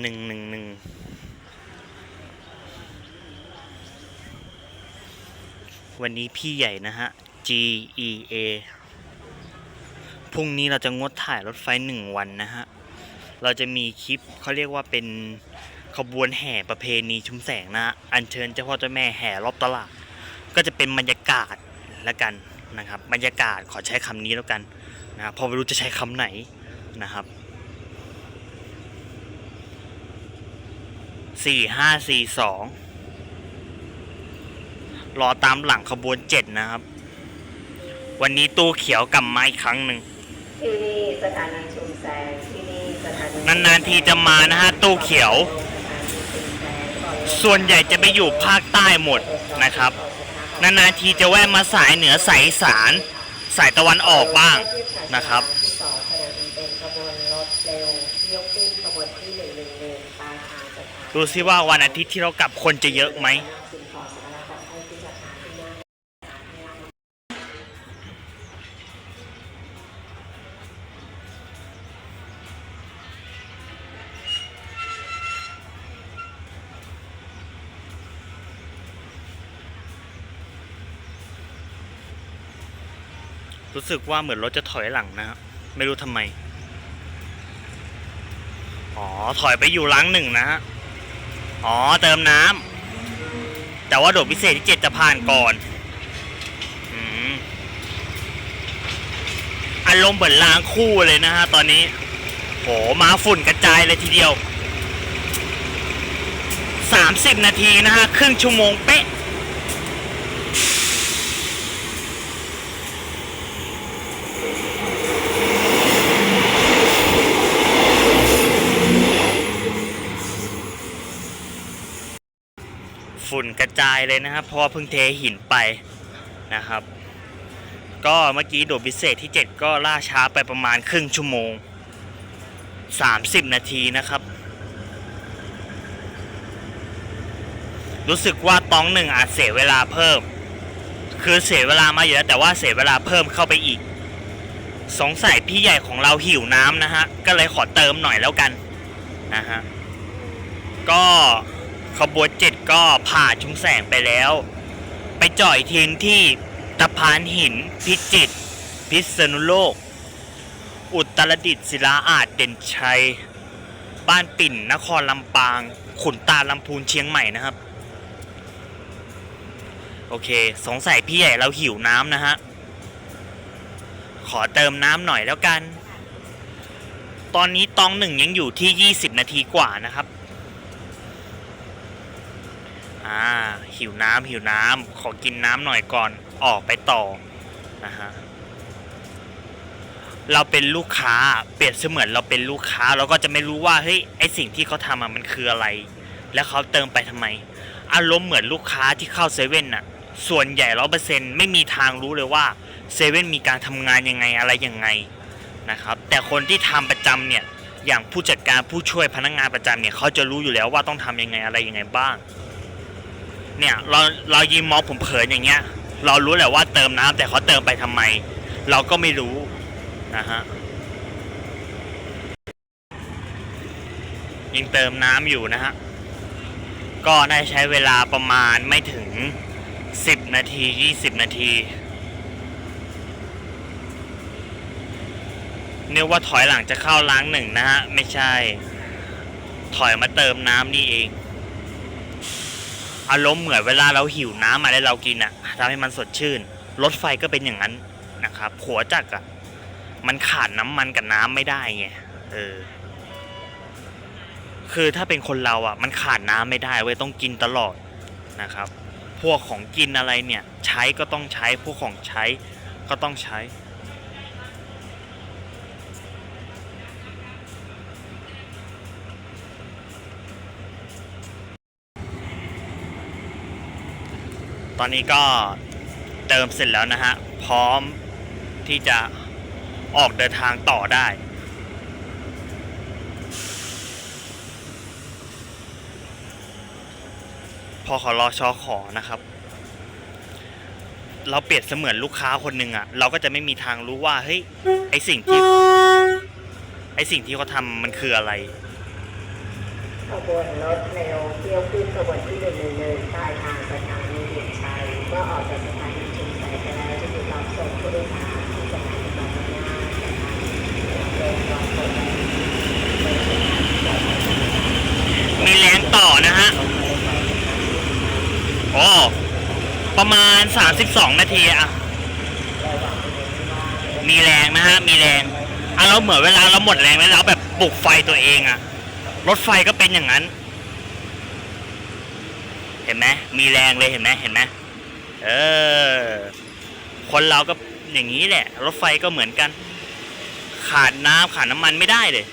หนึ่งหนึ่งหนึ่งวันนี้พี่ใหญ่นะฮะ G E A พรุ่งนี้เราจะงดถ่ายรถไฟหนึ่งวันนะฮะ เราจะมีคลิปเขาเรียกว่าเป็นขบวนแห่ประเพณีชุมแสงนะอัญเชิญเจ้าพ่อเจ้าแม่แห่รอบตลาด ก็จะเป็นบรรยากาศแล้วกันนะครับ บรรยากาศขอใช้คำนี้แล้วกันนะพอไม่รู้จะใช้คำไหนนะครับ สี่ห้าสี่สองรอตามหลังขบวนเจ็ดนะครับ วันนี้ตู้เขียวกลับมาอีกครั้งหนึ่งที่นี่สถานีชุมแสงที่นี่สถานีนานๆทีจะมานะฮะตู้เขียว ส่วนใหญ่จะไปอยู่ภาคใต้หมดนะครับ นานๆทีจะแวะมาสายเหนือสายอีสาร สายตะวันออกบ้างนะครับ ดูซิว่าวันอาทิตย์ที่เรากลับคนจะเยอะไหมรู้สึกว่าเหมือนรถจะถอยหลังนะครับไม่รู้ทำไม อ๋อ ถอยไปอยู่ล้างหนึ่งนะฮะ อ๋อเติมน้ำแต่ว่าโดดพิเศษที่เจ็ดจะผ่านก่อนอารมณ์เหมือนล้างคู่เลยนะฮะตอนนี้โหมาฝุ่นกระจายเลยทีเดียวสามสิบนาทีนะฮะ ครึ่งชั่วโมงเป๊ะ ฝุ่นกระจายเลยนะครับ เพราะว่าเพิ่งเทหินไปนะครับ ก็เมื่อกี้โดดพิเศษที่ 7 ก็ล่าช้าไปประมาณครึ่งชั่วโมง 30 นาทีนะครับ รู้สึกว่าต้องหนึ่งอาจเสียเวลาเพิ่ม คือเสียเวลามาอยู่แล้วแต่ว่าเสียเวลาเพิ่มเข้าไปอีก สงสัยพี่ใหญ่ของเราหิวน้ำนะฮะ ก็เลยขอเติมหน่อยแล้วกันนะฮะ ก็ ขบวนเจ็ดก็ผ่าชุมแสงไปแล้ว ไปจ่อยทีนที่ตะพานหิน พิจิตรพิษณุโลก อุตรดิตถ์ศิลาอาจเด่นชัย บ้านปิ่นนครลำปาง ขุนตาลำพูนเชียงใหม่นะครับ โอเค สงสัยพี่ใหญ่เราหิวน้ำนะฮะ ขอเติมน้ำหน่อยแล้วกัน ตอนนี้ตองหนึ่งยังอยู่ที่ 20 นาทีกว่านะครับ อ่าหิวน้ำหิวน้ำขอกินน้ำหน่อยก่อนออกไปต่อนะฮะเราเป็นลูกค้าเปรียบเสมือนเราเป็นลูกค้าเราก็จะไม่รู้ว่าเฮ้ยไอสิ่งที่เขาทำมันคืออะไร แล้วเขาเติมไปทำไม อารมณ์เหมือนลูกค้าที่เข้าเซเว่นน่ะส่วนใหญ่ร้อเปอร์เซ็นต์ไม่มีทางรู้เลยว่าเซเว่นมีการทำงานยังไงอะไรยังไงนะครับแต่คนที่ทำประจำเนี่ยอย่างผู้จัดการผู้ช่วยพนักงานประจำเนี่ยเขาจะรู้อยู่แล้วว่าต้องทำยังไงอะไรยังไงบ้าง เนี่ยเราเรายิมมองผมเผินอย่างเงี้ย เรารู้แหละว่าเติมน้ำแต่เขาเติมไปทำไม เราก็ไม่รู้นะฮะยังเติมน้ำอยู่นะฮะก็ได้ใช้เวลาประมาณไม่ถึง 10 นาที 20 นาทีเนื่อว่าถอยหลังจะเข้าล้างหนึ่งนะฮะ ไม่ใช่ ถอยมาเติมน้ำนี่เอง อารมณ์เหมือนเวลาเราหิวน้ำมาแล้วเรากินอะ่ะทำให้มันสดชื่น รถไฟก็เป็นอย่างนั้นนะครับหัวจักรอะ่ะมันขาดน้ำมันกับน้ำไม่ได้ไงเออคือถ้าเป็นคนเราอะ่ะมันขาดน้ำไม่ได้เว้ยต้องกินตลอดนะครับ พวกของกินอะไรเนี่ย ใช้ก็ต้องใช้พวกของใช้ก็ต้องใช้ ตอนนี้ก็เติมเสร็จแล้วนะฮะ พร้อมที่จะออกเดินทางต่อได้ พอขอรอชอขอนะครับ เราเปรียบเสมือนลูกค้าคนหนึ่งอะ่ะ เราก็จะไม่มีทางรู้ว่า เฮ้ย ไอสิ่งที่ ไอสิ่งที่เขาทำมันคืออะไรขบวนรถเร็วเที่ยวขึ้นขบวนที่หนึ่งหนึ่งหนึ่งปลาทางสถานีเด่นชัยเมื่อออกจากสถานีชุมชัยไปแล้วจะมีรับส่งผู้โดยสารที่สถานีบสองคนมีแรงต่อนะฮะโอ้ประมาณ 32 นาทีอะมีแรงนะฮะ มีแรงอะเราเหมือนเวลาเราหมดแรงแล้วเราแบบปลุกไฟตัวเองอะรถไฟก็เป็นอย่างนั้น เห็นไหมมีแรงเลยเห็นไหมเห็นไหม เออ คนเราก็อย่างนี้แหละ รถไฟก็เหมือนกัน ขาดน้ำขาดน้ำมันไม่ได้เลย